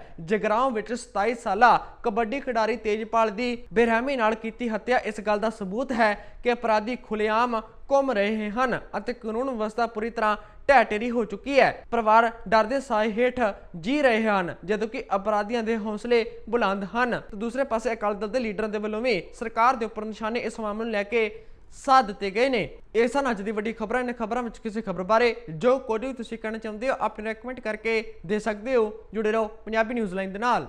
ਜਗਰਾਉਂ ਵਿੱਚ 27 ਸਾਲਾ ਕਬੱਡੀ ਖਿਡਾਰੀ ਤੇਜਪਾਲ ਦੀ ਬੇਰਹਿਮੀ ਨਾਲ ਕੀਤੀ ਹੱਤਿਆ। ਇਸ ਗੱਲ ਦਾ ਸਬੂਤ ਹੈ ਕਿ ਅਪਰਾਧੀ ਖੁੱਲੇਆਮ ਘੁੰਮ ਰਹੇ ਹਨ ਅਤੇ ਕਾਨੂੰਨ ਵਿਵਸਥਾ ਪੂਰੀ ਤਰ੍ਹਾਂ ਢਹਿ ਢੇਰੀ ਹੋ ਚੁੱਕੀ ਹੈ। ਪਰਿਵਾਰ ਡਰ ਦੇ ਸਾਏ ਹੇਠ ਜੀ ਰਹੇ ਹਨ, ਜਦੋਂ ਕਿ ਅਪਰਾਧੀਆਂ ਦੇ ਹੌਸਲੇ ਬੁਲੰਦ ਹਨ। ਤੇ ਦੂਸਰੇ ਪਾਸੇ ਅਕਾਲੀ ਦਲ ਦੇ ਲੀਡਰਾਂ ਦੇ ਵੱਲੋਂ ਵੀ ਸਰਕਾਰ ਦੇ ਉੱਪਰ ਨਿਸ਼ਾਨੇ ਇਸ ਮਾਮਲੇ ਨੂੰ ਲੈ ਕੇ ਸਾਧ ਦਿੱਤੇ ਗਏ ਨੇ। ਇਹ ਸਨ ਅੱਜ ਦੀ ਵੱਡੀ ਖਬਰਾਂ। ਇਹਨਾਂ ਖਬਰਾਂ ਵਿੱਚ ਕਿਸੇ ਖਬਰ ਬਾਰੇ ਜੋ ਕੋਈ ਵੀ ਤੁਸੀਂ ਕਹਿਣਾ ਚਾਹੁੰਦੇ ਹੋ, ਆਪਣੇ ਕਮੈਂਟ ਕਰਕੇ ਦੇ ਸਕਦੇ ਹੋ। ਜੁੜੇ ਰਹੋ ਪੰਜਾਬੀ ਨਿਊਜ਼ ਲਾਈਨ ਦੇ ਨਾਲ।